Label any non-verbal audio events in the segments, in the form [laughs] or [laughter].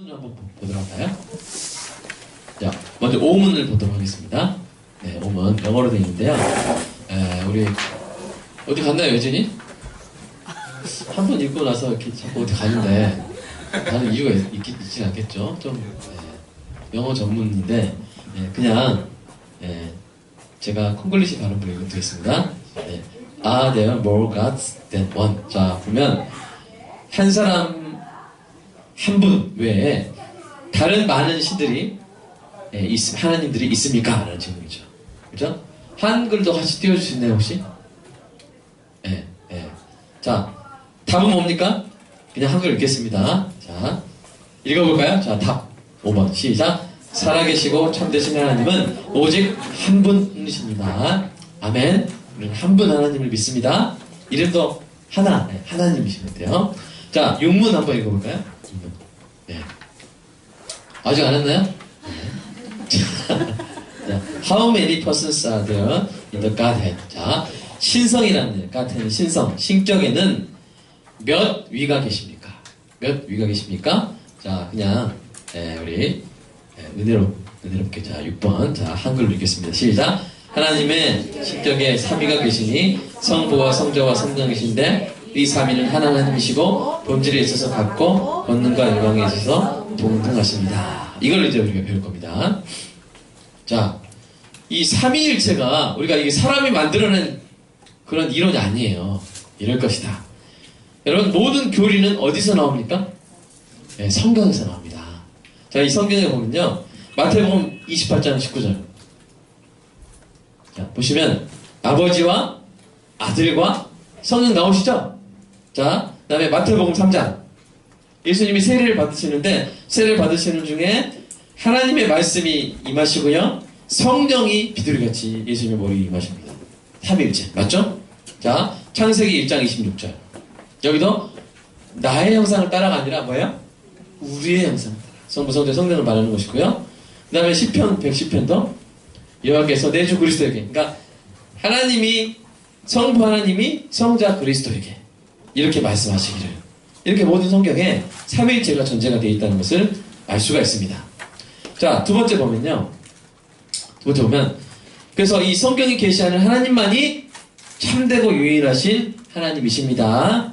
오늘 한번 보- 보도록 할까요? 자, 먼저 오문을 보도록 하겠습니다. 네, 오문 영어로 되어 있는데요. 에, 우리 어디 갔나요, 여진이? 한 번 읽고 나서 이렇게 자꾸 어디 가는데 다른 이유가 있, 있, 있지 않겠죠? 좀 예, 영어 전문인데 예, 그냥 예, 제가 콩글리시 발음으로 읽어드리겠습니다. 예, Are there more gods than one? 자, 보면 한 사람 한 분 외에 다른 많은 신들이 예, 있, 하나님들이 있습니까? 라는 질문이죠. 그죠? 한글도 같이 띄워줄 수 있나요, 혹시? 예, 예. 자, 답은 뭡니까? 그냥 한글 읽겠습니다. 자, 읽어볼까요? 자, 답. 5번. 시작. 살아계시고 참되신 하나님은 오직 한 분이십니다. 아멘. 우리는 한 분 하나님을 믿습니다. 이름도 하나, 네, 하나님이시면 돼요. 자, 육문 한번 읽어볼까요? 네. 아직 안 했나요? 네. 자, How many persons are there in the Godhead? 자, 신성이라는 Godhead는 신성, 신격에는 몇 위가 계십니까? 몇 위가 계십니까? 자, 그냥 예, 우리 예, 은혜로 은혜롭게 자 6번 자 한글로 읽겠습니다. 시작. 하나님의 신격에 3위가 계시니 성부와 성자와 성령이신데 이 3위는 하나님이시고 본질에 있어서 같고 권능과 영광에 있어서 동등하십니다. 이걸 이제 우리가 배울 겁니다. 자, 이 삼위일체가 우리가 이게 사람이 만들어낸 그런 이론이 아니에요. 이럴 것이다. 여러분 모든 교리는 어디서 나옵니까? 네, 성경에서 나옵니다. 자, 이 성경에 보면요. 마태복음 28장 19절. 자, 보시면 아버지와 아들과 성령 나오시죠? 자, 그 다음에 마태복음 3장. 예수님이 세례를 받으시는데 세례를 받으시는 중에 하나님의 말씀이 임하시고요. 성령이 비둘기같이 예수님의 머리에 임하십니다. 삼위일체 맞죠? 자, 창세기 1장 26절. 여기도 나의 형상을 따라가 아니라 뭐예요? 우리의 따라. 성부, 성자, 성령을 말하는 것이고요. 그 다음에 10편, 110편도 여호와께서 내주 그리스도에게 그러니까 하나님이 성부 하나님이 성자 그리스도에게 이렇게 말씀하시기를 이렇게 모든 성경에 삼위일체가 전제가 되어 있다는 것을 알 수가 있습니다. 자, 두 번째 보면요. 두 번째 보면 그래서 이 성경이 계시하는 하나님만이 참되고 유일하신 하나님이십니다.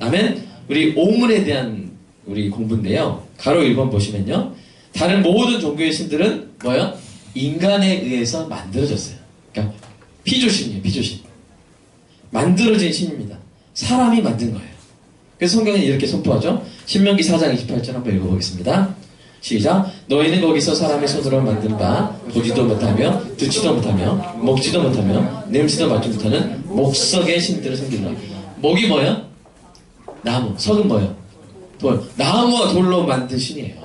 아멘. 우리 오문에 대한 우리 공부인데요. 가로 1번 보시면요. 다른 모든 종교의 신들은 뭐요? 인간에 의해서 만들어졌어요. 그러니까 피조신이에요, 피조신. 만들어진 신입니다. 사람이 만든 거예요. 그래서 성경은 이렇게 선포하죠. 신명기 4장 28절 한번 읽어보겠습니다. 시작. 너희는 거기서 사람의 손으로 만든 바 보지도 못하며 듣지도 못하며 먹지도 못하며 냄새도 맡지 못하는 목석의 신들을 섬기라. 목이 뭐야? 나무. 석은 뭐야? 돌. 나무와 돌로 만든 신이에요.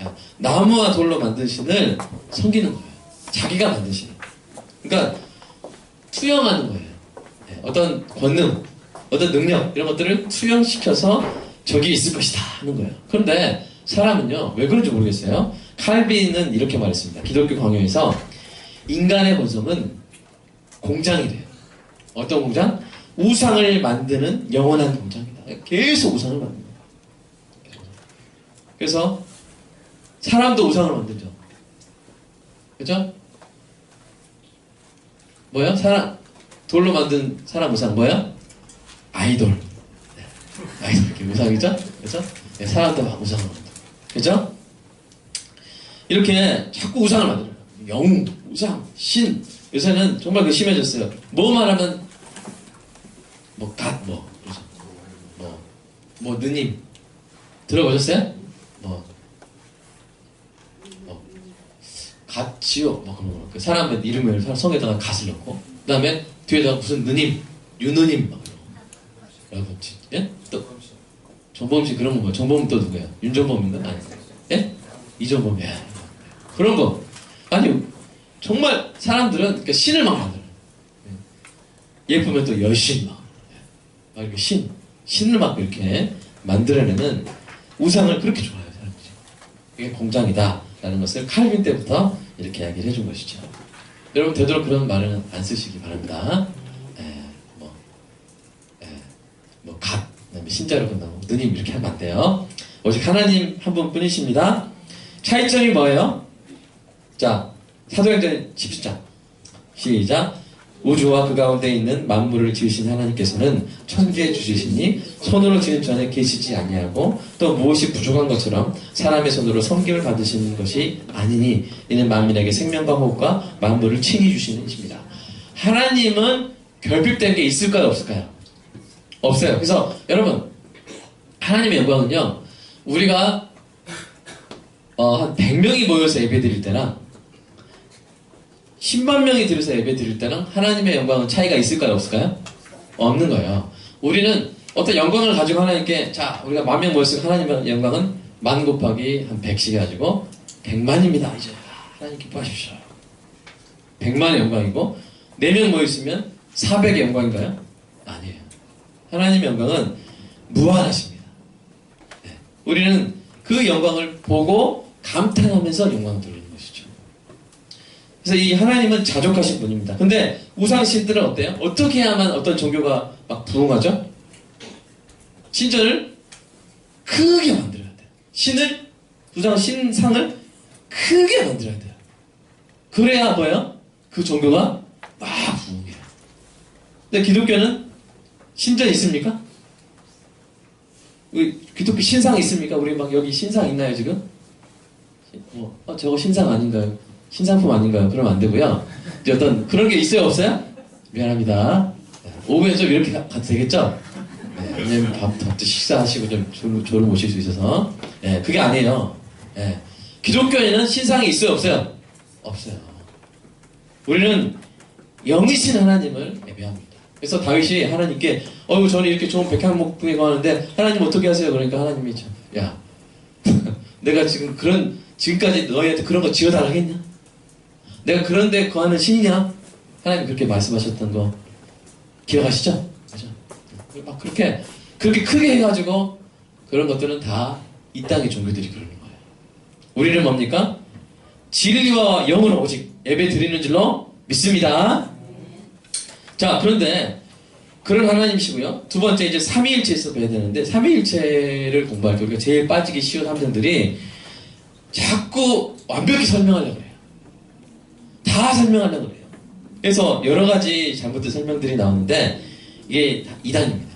야, 나무와 돌로 만든 신을 섬기는 거예요. 자기가 만든 신. 그러니까 투영하는 거예요. 네, 어떤 권능, 어떤 능력 이런 것들을 투영시켜서 저기 있을 것이다 하는 거예요. 그런데 사람은요 왜 그런지 모르겠어요. 칼빈은 이렇게 말했습니다. 기독교 강요에서 인간의 본성은 공장이래요. 어떤 공장? 우상을 만드는 영원한 공장이다. 계속 우상을 만든다. 그래서 사람도 우상을 만들죠. 그죠? 뭐야? 사람 돌로 만든 사람 우상 뭐야? 아이돌. 네. 아이돌 이렇게 우상이죠? 그죠? 네, 우상을 만들어. 그죠? 이렇게 자꾸 우상을 만들어요. 영웅, 우상, 신. 요새는 정말 그 심해졌어요. 뭐 말하면 뭐 갓, 뭐, 그죠? 뭐, 뭐 느님 들어보셨어요? 뭐, 뭐 갓지요, 뭐 그런 거. 그 사람의 이름을 성에다가 갓을 넣고, 그 다음에 뒤에다가 무슨 느님, 유느님 막 거. 여러분, 예? 또 정범 씨 그런 거 뭐? 정범 또 누구야? 윤정범인가? 아니, 예? 이정범이야. 그런 거. 아니, 정말 사람들은 그러니까 신을 막 만들어. 예. 예쁘면 또 여신 막. 막 이렇게 신, 신을 막 이렇게 만들어내는 우상을 그렇게 좋아해요, 사람들이. 이게 공장이다라는 것을 칼빈 때부터 이렇게 이야기를 해준 것이죠. 여러분, 되도록 그런 말은 안 쓰시기 바랍니다. 에, 뭐, 에, 뭐, 갓, 그다음에 신자로 끝나고, 누님 이렇게 하면 안 돼요. 오직 하나님 한 분뿐이십니다. 차이점이 뭐예요? 자, 사도행전 10장 시작. 우주와 그 가운데 있는 만물을 지으신 하나님께서는 천지에 주시시니 손으로 지은 전에 계시지 아니하고 또 무엇이 부족한 것처럼 사람의 손으로 섬김을 받으시는 것이 아니니 이는 만민에게 생명과 호흡과 만물을 친히 주시는 이십니다. 하나님은 결핍된 게 있을까요 없을까요? 없어요. 그래서 여러분 하나님의 영광은요 우리가 어, 한 100명이 모여서 예배 드릴 때랑 10만 명이 들어서 예배 드릴 때는 하나님의 영광은 차이가 있을까요? 없을까요? 없는 거예요. 우리는 어떤 영광을 가지고 하나님께, 자, 우리가 만 명 모였으니까 하나님의 영광은 만 곱하기 한 100씩 해가지고 100만입니다. 이제 하나님 기뻐하십시오. 100만의 영광이고 4명 모였으면 400의 영광인가요? 아니에요. 하나님의 영광은 무한하십니다. 네. 우리는 그 영광을 보고 감탄하면서 영광을 돌리는 것이죠. 그래서 이 하나님은 자족하신 분입니다. 근데 우상신들은 어때요? 어떻게 해야만 어떤 종교가 막 부흥하죠? 신전을 크게 만들어야 돼요. 신을, 우상 신상을 크게 만들어야 돼요. 그래야 뭐예요? 그 종교가 막 부흥해요. 근데 기독교는 신전 있습니까? 우리 기독교 신상 있습니까? 우리 막 여기 신상 있나요 지금? 뭐, 어, 저거 신상 아닌가요? 신상품 아닌가요? 그러면 안 되고요. 이제 어떤 그런 게 있어요, 없어요? 미안합니다. 오후에 좀 이렇게 가, 가도 되겠죠? 네, 왜냐면 밥, 밥도 식사하시고 좀 졸음, 졸음 오실 수 있어서. 네, 그게 아니에요. 네. 기독교에는 신상이 있어요, 없어요? 없어요. 우리는 영이신 하나님을 예배합니다. 그래서 다윗이 하나님께, 어유 저는 이렇게 좋은 백향목 부이고 하는데, 하나님 어떻게 하세요? 그러니까 하나님이 참, 야, [laughs] 내가 지금 그런, 지금까지 너희한테 그런 거 지어달라겠냐? 내가 그런데 거하는 신이냐? 하나님 그렇게 말씀하셨던 거 기억하시죠? 그죠? 막 그렇게 그렇게 크게 해가지고 그런 것들은 다 이 땅의 종교들이 그러는 거예요. 우리는 뭡니까? 진리와 영으로 오직 예배 드리는 줄로 믿습니다. 자 그런데 그런 하나님이시고요. 두 번째 이제 삼위일체에서 배야 되는데 삼위일체를 공부할 때 우리가 제일 빠지기 쉬운 함정들이 자꾸 완벽히 설명하려고 그래요. 다 설명하려고 그래요. 그래서 여러 가지 잘못된 설명들이 나오는데 이게 이단입니다.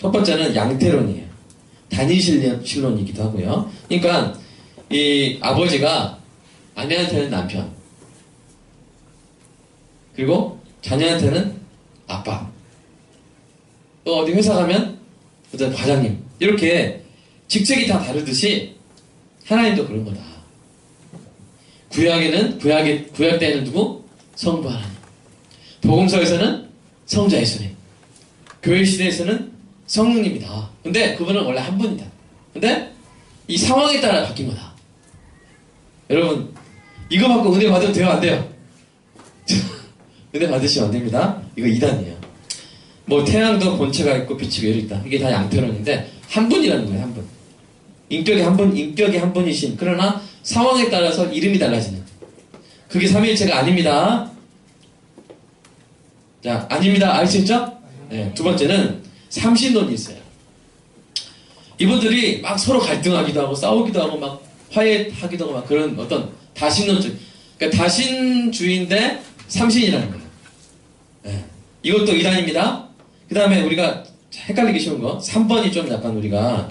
첫 번째는 양태론이에요. 단위신론이기도 하고요. 그러니까 이 아버지가 아내한테는 남편 그리고 자녀한테는 아빠 또 어디 회사 가면 그다음 과장님 이렇게 직책이 다 다르듯이 하나님도 그런 거다. 구약에는 구약에 구약 때는 누구? 성부 하나님. 복음서에서는 성자 예수님. 교회 시대에서는 성령님이다. 근데 그분은 원래 한 분이다. 근데 이 상황에 따라 바뀐 거다. 여러분 이거 받고 은혜 받으면 돼요 안 돼요? [laughs] 은혜 받으시면 안 됩니다. 이거 이단이에요. 뭐 태양도 본체가 있고 빛이 외로 있다. 이게 다 양태론인데 한 분이라는 거예요 한 분. 인격이 한 분, 인격이 한 분이신 그러나 상황에 따라서 이름이 달라지는 그게 삼위일체가 아닙니다. 자, 아닙니다. 알 수 있죠? 네, 두 번째는 삼신론이 있어요. 이분들이 막 서로 갈등하기도 하고 싸우기도 하고 막 화해하기도 하고 막 그런 어떤 다신론적 그러니까 다신주의인데 삼신이라는 거예요. 네, 이것도 이단입니다. 그 다음에 우리가 헷갈리기 쉬운 거 3번이 좀 약간 우리가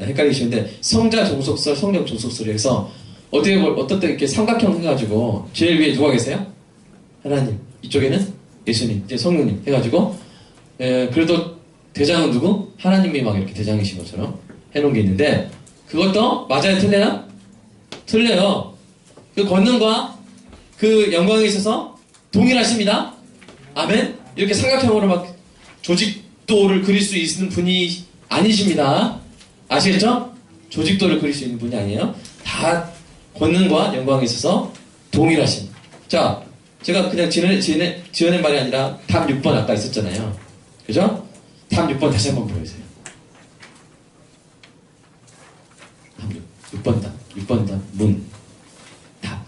헷갈리시는데 성자 종속설, 성령 종속설에서 어떻게 볼 어떤 때 이렇게 삼각형 해가지고 제일 위에 누가 계세요? 하나님 이쪽에는 예수님 이제 성령님 해가지고 에, 그래도 대장은 누구? 하나님이 막 이렇게 대장이신 것처럼 해놓은 게 있는데 그것도 맞아요 틀려요? 틀려요 그 권능과 그 영광에 있어서 동일하십니다 아멘 이렇게 삼각형으로 막 조직도를 그릴 수 있는 분이 아니십니다 아시겠죠? 조직도를 그릴 수 있는 분이 아니에요. 다 권능과 영광에 있어서 동일하신. 자, 제가 그냥 지어낸, 지어낸, 지어낸 말이 아니라 답 6번 아까 있었잖아요. 그죠? 답 6번 다시 한번 보여주세요. 답 6, 6번 답. 6번 답. 문. 답.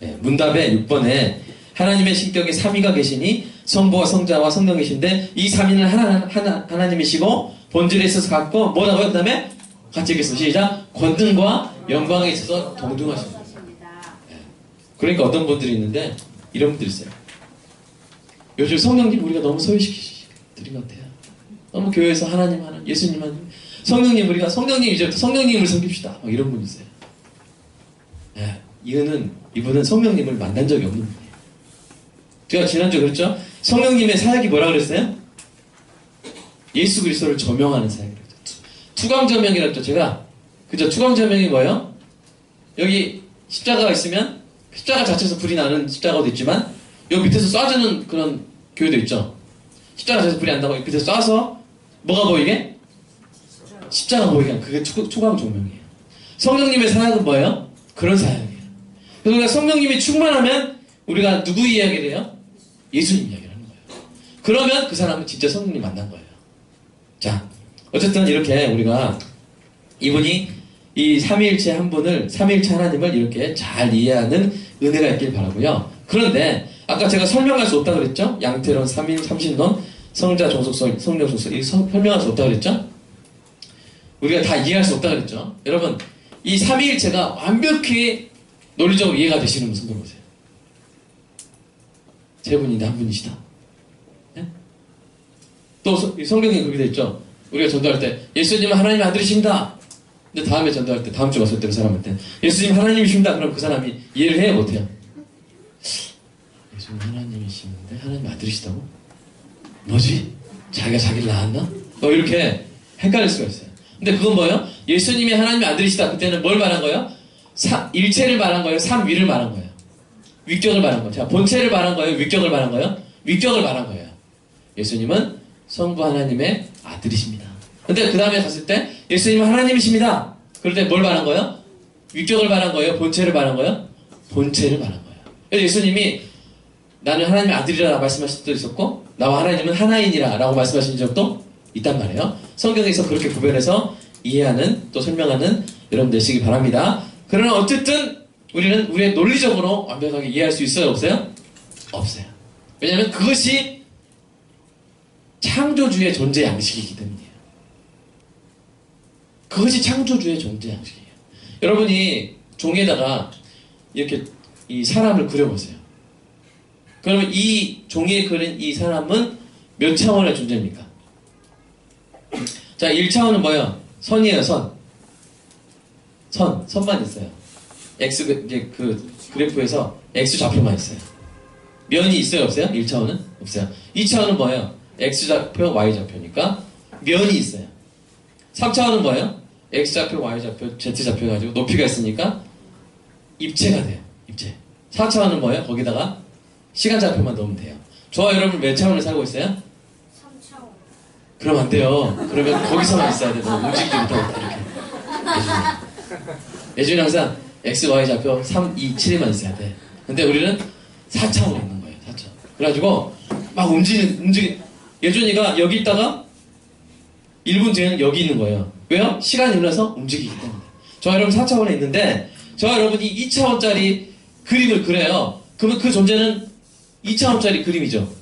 네, 문답에 6번에 하나님의 신격에 삼위가 계시니 성부와 성자와 성령이신데 이 삼위는 하나, 하나, 하나님이시고 본질에 있어서 같고 뭐라고요? 그 다음에 같이 읽겠습니다. 시작. 권능과 영광에 있어서 동등하십니다. 그러니까 어떤 분들이 있는데 이런 분들이 있어요. 요즘 성령님 우리가 너무 소외시키는 것 같아요. 너무 교회에서 하나님 하나님 예수님 하나님 성령님 우리가 성령님 이제부터 성령님을 섬깁시다. 막 이런 분 있어요. 예, 이분은 이분은 성령님을 만난 적이 없는 분이에요. 제가 지난주에 그랬죠. 성령님의 사역이 뭐라 그랬어요? 예수 그리스도를 조명하는 사역이라고 했죠. 제가 그죠? 투광조명이 뭐예요? 여기 십자가가 있으면 십자가 자체에서 불이 나는 십자가도 있지만 여기 밑에서 쏴주는 그런 교회도 있죠. 십자가 자체에서 불이 난다고 밑에서 쏴서 뭐가 보이게? 십자가 보이게 그게 투, 투광 조명이에요. 성령님의 사역은 뭐예요? 그런 사역이에요. 그래서 우리가 성령님이 충만하면 우리가 누구 이야기를 해요? 예수님 그러면 그 사람은 진짜 성령님 만난 거예요. 자, 어쨌든 이렇게 우리가 이분이 이 삼위일체 한 분을 삼위일체 하나님을 이렇게 잘 이해하는 은혜가 있길 바라고요. 그런데 아까 제가 설명할 수 없다 그랬죠? 양태론, 삼위, 삼신론, 성자, 종속설, 성령, 종속 이 서- 설명할 수 없다 그랬죠? 우리가 다 이해할 수 없다 그랬죠? 여러분 이 삼위일체가 완벽히 논리적으로 이해가 되시는 분 손 들어 보세요. 세 분인데 한 분이시다. 네? 또 성경에 그렇게 돼 있죠. 우리가 전도할 때 예수님은 하나님의 아들이십니다. 근데 다음에 전도할 때 다음 주 왔을 때 그 사람한테 예수님 하나님이십니다. 그럼 그 사람이 이해를 해요 못해요? 예수님 하나님이시는데 하나님 아들이시다고? 뭐지? 자기가 자기를 낳았나? 뭐 이렇게 헷갈릴 수가 있어요. 근데 그건 뭐예요? 예수님이 하나님의 아들이시다. 그때는 뭘 말한 거예요? 사- 일체를 말한 거예요? 삼위를 말한 거예요? 위격을 말한 거예요. 자, 본체를 말한 거예요? 위격을 말한 거예요? 위격을 말한 거예요. 예수님은 성부 하나님의 아들이십니다. 근데 그 다음에 갔을 때 예수님은 하나님이십니다. 그럴 때 뭘 말한 거예요? 위격을 말한 거예요? 본체를 말한 거예요? 본체를 말한 거예요. 그래서 예수님이 나는 하나님의 아들이라 말씀하신 적도 있었고 나와 하나님은 하나인이라 라고 말씀하신 적도 있단 말이에요. 성경에서 그렇게 구별해서 이해하는 또 설명하는 여러분 되시기 바랍니다. 그러나 어쨌든 우리는 우리의 논리적으로 완벽하게 이해할 수 있어요? 없어요? 없어요. 왜냐하면 그것이 창조주의 존재 양식이기 때문이에요. 그것이 창조주의 존재 양식이에요. 여러분이 종이에다가 이렇게 이 사람을 그려보세요. 그러면 이 종이에 그린 이 사람은 몇 차원의 존재입니까? 자, 1차원은 뭐예요? 선이에요, 선. 선, 선만 있어요. X, 그- 이제 그 그래프에서 X 좌표만 있어요. 면이 있어요, 없어요? 1차원은? 없어요. 2차원은 뭐예요? X 좌표, Y 좌표니까 면이 있어요. 3차원은 뭐예요? X 좌표, Y 좌표, Z 좌표 가지고 높이가 있으니까 입체가 돼요. 입체. 4차원은 뭐예요? 거기다가 시간 좌표만 넣으면 돼요. 저와 여러분 몇 차원을 살고 있어요? 3차원. 그럼 안 돼요. 그러면 거기서만 있어야 돼. 너 움직이지 못하고 이렇게. 예준이. 항상 X, Y 좌표 3, 2, 7에만 있어야 돼. 근데 우리는 4차원에 있는 거예요. 4차원. 그래가지고 막 움직이는, 움직이, 예준이가 여기 있다가 1분 뒤에는 여기 있는 거예요. 왜요? 시간이 흘러서 움직이기 때문에. 저 여러분 4차원에 있는데, 저 여러분이 2차원짜리 그림을 그려요. 그러면 그 존재는 2차원짜리 그림이죠.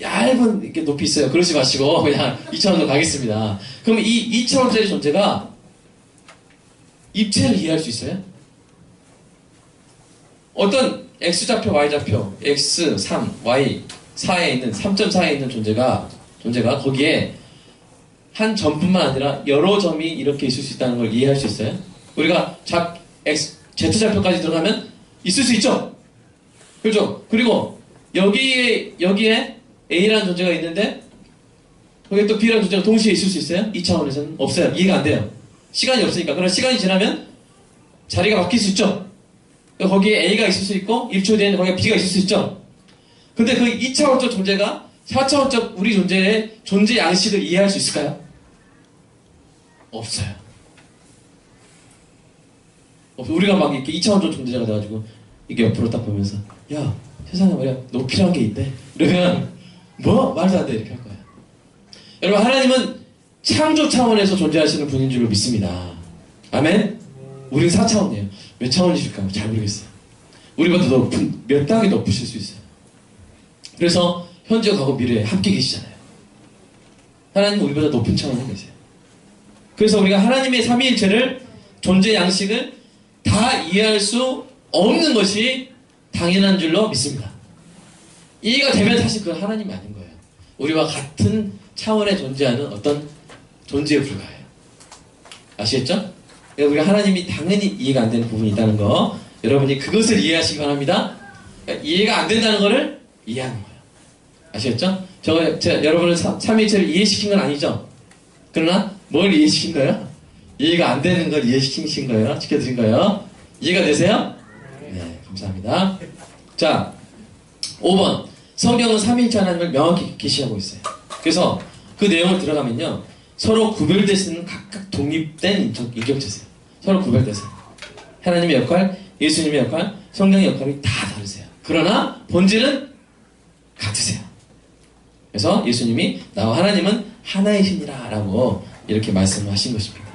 얇은 이렇게 높이 있어요. 그러지 마시고 [laughs] 그냥 2차원으로 가겠습니다. 그러면 이 2차원짜리 존재가 입체를 이해할 수 있어요? 어떤 X좌표, Y좌표, X, 3, Y, 4에 있는 3.4에 있는 존재가 존재가 거기에 한 점뿐만 아니라 여러 점이 이렇게 있을 수 있다는 걸 이해할 수 있어요? 우리가 잡 X, Z좌표까지 들어가면 있을 수 있죠? 그렇죠? 그리고 여기에 여기에 A라는 존재가 있는데 거기에 또 B라는 존재가 동시에 있을 수 있어요? 이 차원에서는 없어요. 이해가 안 돼요. 시간이 없으니까. 그러나 시간이 지나면 자리가 바뀔 수 있죠. 거기에 A가 있을 수 있고 1초 뒤에는 거기에 B가 있을 수 있죠. 근데 그 2차원적 존재가 4차원적 우리 존재의 존재 양식을 이해할 수 있을까요? 없어요. 우리가 막 이렇게 2차원적 존재가 돼가지고 이게 옆으로 딱 보면서 야 세상에 말이야 높이란 게 있대 이러면 뭐 말도 안 돼 이렇게 할 거예요. 여러분 하나님은 창조 차원에서 존재하시는 분인 줄 믿습니다. 아멘. 우리는 4차원이에요. 몇 차원이실까 잘 모르겠어요. 우리보다 높은 몇 단계 높으실 수 있어요. 그래서 현재 과거 미래에 함께 계시잖아요. 하나님은 우리보다 높은 차원에 계세요. 그래서 우리가 하나님의 삼위일체를 존재 양식을 다 이해할 수 없는 것이 당연한 줄로 믿습니다. 이해가 되면 사실 그건 하나님이 아닌 거예요. 우리와 같은 차원에 존재하는 어떤 존재에 불과해요. 아시겠죠? 그러니까 우리가 하나님이 당연히 이해가 안 되는 부분이 있다는 거 여러분이 그것을 이해하시기 바랍니다. 그러니까 이해가 안 된다는 거를 이해하는 거예요. 아시겠죠? 저, 제가 여러분을 삼- 삼위일체를 이해시킨 건 아니죠? 그러나 뭘 이해시킨 거예요? 이해가 안 되는 걸 이해시킨 거예요? 시켜드린 거예요? 이해가 되세요? 네, 감사합니다. 자, 5번. 성경은 삼위일체 하나님을 명확히 계시하고 있어요. 그래서 그 내용을 들어가면요. 서로 있는 각각 독립된 인격- 인격체세요. 서로 구별되세요. 하나님의 역할, 예수님의 역할, 성령의 역할이 다 다르세요. 그러나 본질은 같으세요. 그래서 예수님이 나와 하나님은 하나이시니라 라고 이렇게 말씀하신 것입니다.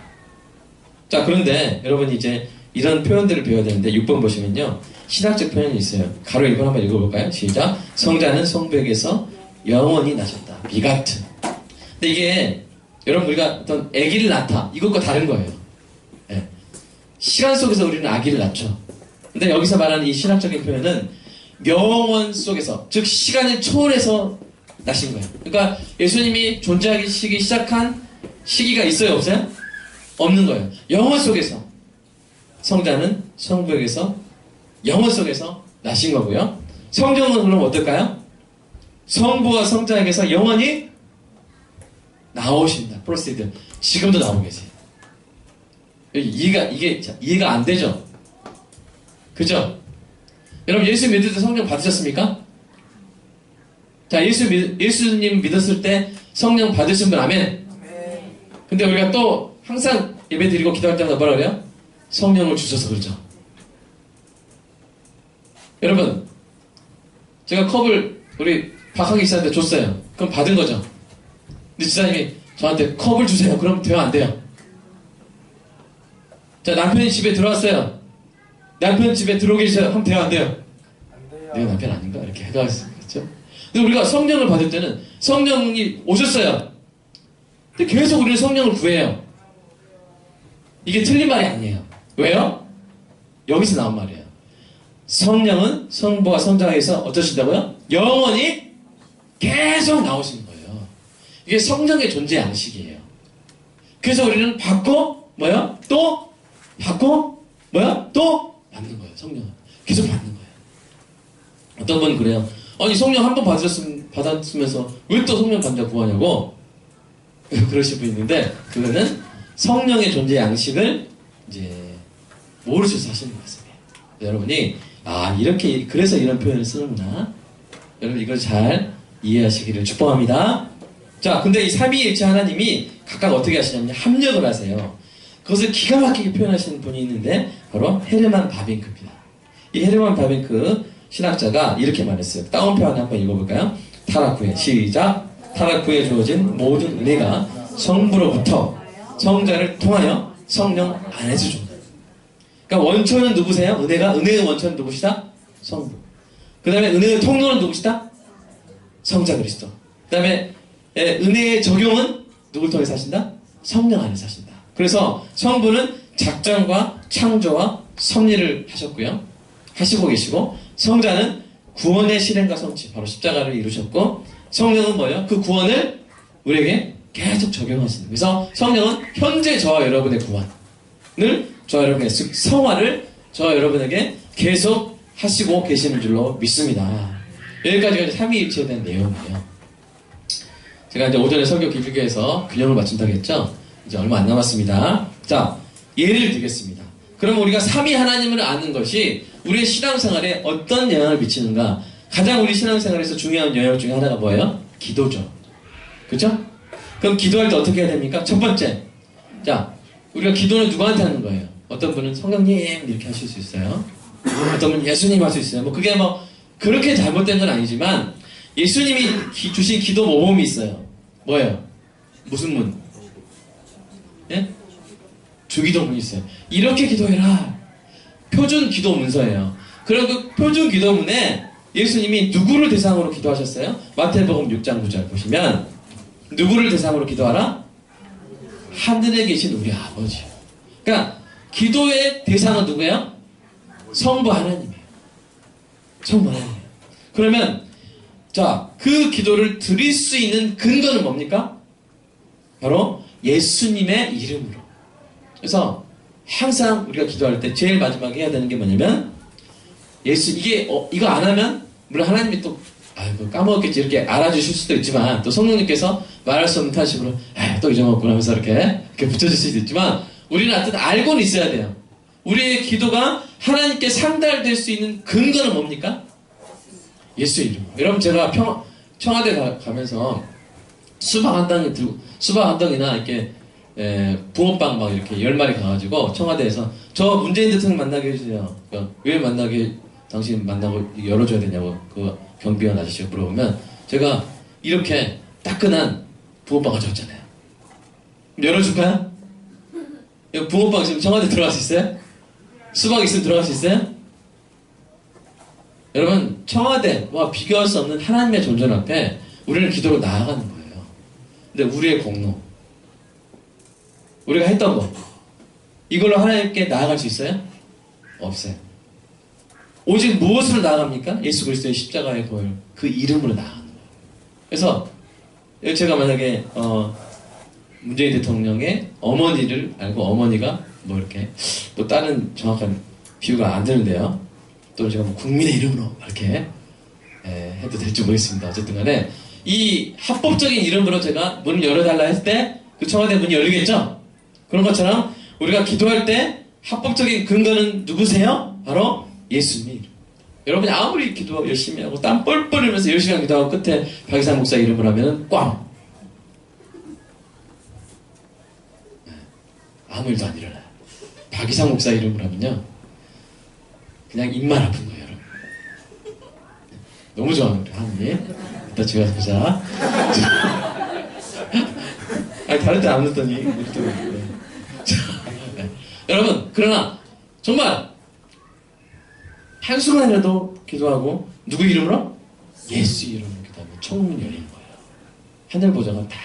자, 그런데 여러분 이제 이런 표현들을 배워야 되는데 6번 보시면요. 신학적 표현이 있어요. 가로 1번 한번 읽어볼까요? 시작. 성자는 성벽에서 영원히 나셨다. 비같은. 근데 이게 여러분 우리가 어떤 아기를 낳다 이것과 다른 거예요. 예. 시간 속에서 우리는 아기를 낳죠. 근데 여기서 말하는 이 신학적인 표현은 영원 속에서 즉 시간을 초월해서 나신 거예요. 그러니까 예수님이 존재하기 시작한 시기가 있어요, 없어요? 없는 거예요. 영원 속에서 성자는 성부에게서 영원 속에서 나신 거고요. 성경은 그럼 어떨까요? 성부와 성자에게서 영원히 나오신다. 프로세드 지금도 나오고 계세요. 이해가 이게 자, 이해가 안 되죠? 그죠? 여러분 예수 믿을 때 성령 받으셨습니까? 자 예수 믿, 예수님 믿었을 때 성령 받으신 분 아멘. 근데 우리가 또 항상 예배 드리고 기도할 때마다 뭐라 그래요? 성령을 주셔서 그러죠. 여러분 제가 컵을 우리 박하기 씨한테 줬어요. 그럼 받은 거죠. 근데 지사님이 저한테 컵을 주세요. 그럼 돼요 안 돼요? 자 남편이 집에 들어왔어요. 남편 집에 들어오기 전에 하면 돼요 안 돼요? 내가 남편 아닌가? 이렇게 해가지고 근데 우리가 성령을 받을 때는 성령이 오셨어요. 근데 계속 우리는 성령을 구해요. 이게 틀린 말이 아니에요. 왜요? 여기서 나온 말이에요. 성령은 성부와 성자에서 어떠신다고요? 영원히 계속 나오시는 거예요. 이게 성령의 존재 양식이에요. 그래서 우리는 받고 뭐야? 또 받고 뭐야? 또 받는 거예요. 성령은 계속 받는 거예요. 어떤 분은 그래요. 아니 성령 한 번 받았으면 받았으면서 왜 또 성령 받냐 구하냐고 [laughs] 그러실 분 있는데 그거는 성령의 존재 양식을 이제 모르셔서 하시는 말씀이에요. 여러분이 아 이렇게 그래서 이런 표현을 쓰는구나. 여러분 이걸 잘 이해하시기를 축복합니다. 자, 근데 이 삼위일체 하나님이 각각 어떻게 하시냐면 합력을 하세요. 그것을 기가 막히게 표현하시는 분이 있는데 바로 헤르만 바빙크입니다. 이 헤르만 바빙크 신학자가 이렇게 말했어요. 따옴표 안에 한번 읽어볼까요? 타락후에 시작. 타락후에 주어진 모든 은혜가 성부로부터 성자를 통하여 성령 안에서 준다. 그러니까 원천은 누구세요? 은혜가 은혜의 원천은 누구시다? 성부. 그 다음에 은혜의 통로는 누구시다? 성자 그리스도. 그 다음에 은혜의 적용은 누굴 통해 사신다? 성령 안에 사신다. 그래서 성부는 작정과 창조와 섭리를 하셨고요. 하시고 계시고 성자는 구원의 실행과 성취 바로 십자가를 이루셨고 성령은 뭐예요? 그 구원을 우리에게 계속 적용하시는 그래서 성령은 현재 저와 여러분의 구원을 저와 여러분의 즉 성화를 저와 여러분에게 계속 하시고 계시는 줄로 믿습니다. 여기까지가 삼위일체에 대한 내용이에요. 제가 이제 오전에 설교 기술교에서 균형을 맞춘다고 했죠? 이제 얼마 안 남았습니다. 자, 예를 들겠습니다. 그럼 우리가 삼위 하나님을 아는 것이 우리의 신앙생활에 어떤 영향을 미치는가? 가장 우리 신앙생활에서 중요한 영역 중에 하나가 뭐예요? 기도죠. 그죠? 그럼 기도할 때 어떻게 해야 됩니까? 첫 번째. 자, 우리가 기도는 누구한테 하는 거예요? 어떤 분은 성령님 이렇게 하실 수 있어요. 어떤 분은 예수님 할 수 있어요. 뭐 그게 뭐 그렇게 잘못된 건 아니지만 예수님이 기- 주신 기도 모범이 있어요. 뭐예요? 무슨 문? 예? 주기도문이 있어요. 이렇게 기도해라. 표준 기도 문서예요. 그럼 그 표준 기도문에 예수님이 누구를 대상으로 기도하셨어요? 마태복음 6장 9절 보시면 누구를 대상으로 기도하라? 하늘에 계신 우리 아버지. 그러니까 기도의 대상은 누구예요? 성부 하나님이에요. 성부 하나님. 그러면 자, 그 기도를 드릴 수 있는 근거는 뭡니까? 바로 예수님의 이름으로. 그래서 항상 우리가 기도할 때 제일 마지막에 해야 되는 게 뭐냐면 예수 이게 어, 이거 안 하면 물론 하나님이 또 아이고 까먹었겠지 이렇게 알아주실 수도 있지만 또 성령님께서 말할 수 없는 탄식으로 아, 또 잊어먹고 하면서 이렇게 이렇게 붙여줄 수도 있지만 우리는 하여튼 알고는 있어야 돼요. 우리의 기도가 하나님께 상달될 수 있는 근거는 뭡니까? 예수 이름. 여러분 제가 평, 청와대 가, 가면서 수박 한 덩이 들고 수박 한 덩이나 이렇게 에, 붕어빵 막 이렇게 열 마리 가가지고 청와대에서 저 문재인 대통령 만나게 해주세요. 그러니까 왜 만나게 당신 만나고 열어줘야 되냐고 그 경비원 아저씨가 물어보면 제가 이렇게 따끈한 붕어빵 가져왔잖아요. 열어줄까요? 붕어빵 있으면 청와대 들어갈 수 있어요? 수박 있으면 들어갈 수 있어요? 여러분 청와대와 비교할 수 없는 하나님의 존재 앞에 우리는 기도로 나아가는 거예요. 근데 우리의 공로 우리가 했던 거 이걸로 하나님께 나아갈 수 있어요? 없어요. 오직 무엇으로 나아갑니까? 예수 그리스도의 십자가의 보혈 그 이름으로 나아가는 거예요. 그래서 제가 만약에 어, 문재인 대통령의 어머니를 알고 어머니가 뭐 이렇게 또 다른 정확한 비유가 안 되는데요. 또 제가 뭐 국민의 이름으로 이렇게 에, 해도 될지 모르겠습니다. 어쨌든 간에 이 합법적인 이름으로 제가 문을 열어달라 했을 때 그 청와대 문이 열리겠죠? 그런 것처럼 우리가 기도할 때 합법적인 근거는 누구세요? 바로 예수님. 여러분이 아무리 기도 열심히 하고 땀 뻘뻘 흘리면서 열심히 기도하고 끝에 박이상 목사 이름을 하면은 꽝. 네. 아무 일도 안 일어나요. 박이상 목사 이름을 하면요. 그냥 입만 아픈 거예요. 너무 좋아하는 우리 하느님. 이따 집에 가서 보자. [laughs] 아니, 다른 때 안 웃더니, 또. 여러분, 그러나, 정말, 한순간이라도 기도하고, 누구 이름으로? 예수 이름으로 기도하면 천국문 열리는 거예요. 하늘 보좌가 다.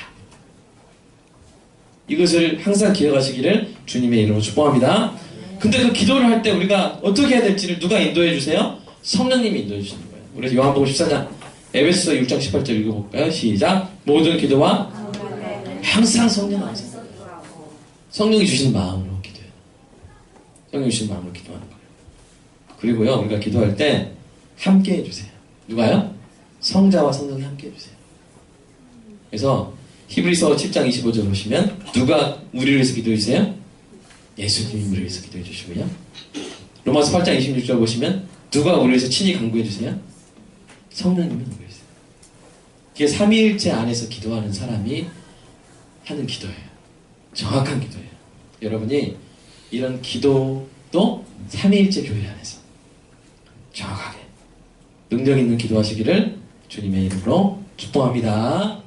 이것을 항상 기억하시기를 주님의 이름으로 축복합니다. 근데 그 기도를 할 때 우리가 어떻게 해야 될지를 누가 인도해 주세요? 성령님이 인도해 주시는 거예요. 우리 요한복음 14장 에베소 6장 18절 읽어볼까요? 시작. 모든 기도와 항상 성령 안에서 성령이 주신 마음으로 기도해요. 성령이 주신 마음으로 기도하는 거예요. 그리고요, 우리가 기도할 때 함께 해주세요. 누가요? 성자와 성령이 함께 해주세요. 그래서 히브리서 7장 25절 보시면 누가 우리를 위해서 기도해 주세요? 예수님이 우리를 위해서 기도해 주시고요. 로마서 8장 26절 보시면 누가 우리를 위해서 친히 강구해 주세요? 성령님이 우리를 위해서. 이게 삼위일체 안에서 기도하는 사람이 하는 기도예요. 정확한 기도예요. 여러분이 이런 기도도 삼위일체 교회 안에서 정확하게 능력 있는 기도하시기를 주님의 이름으로 축복합니다.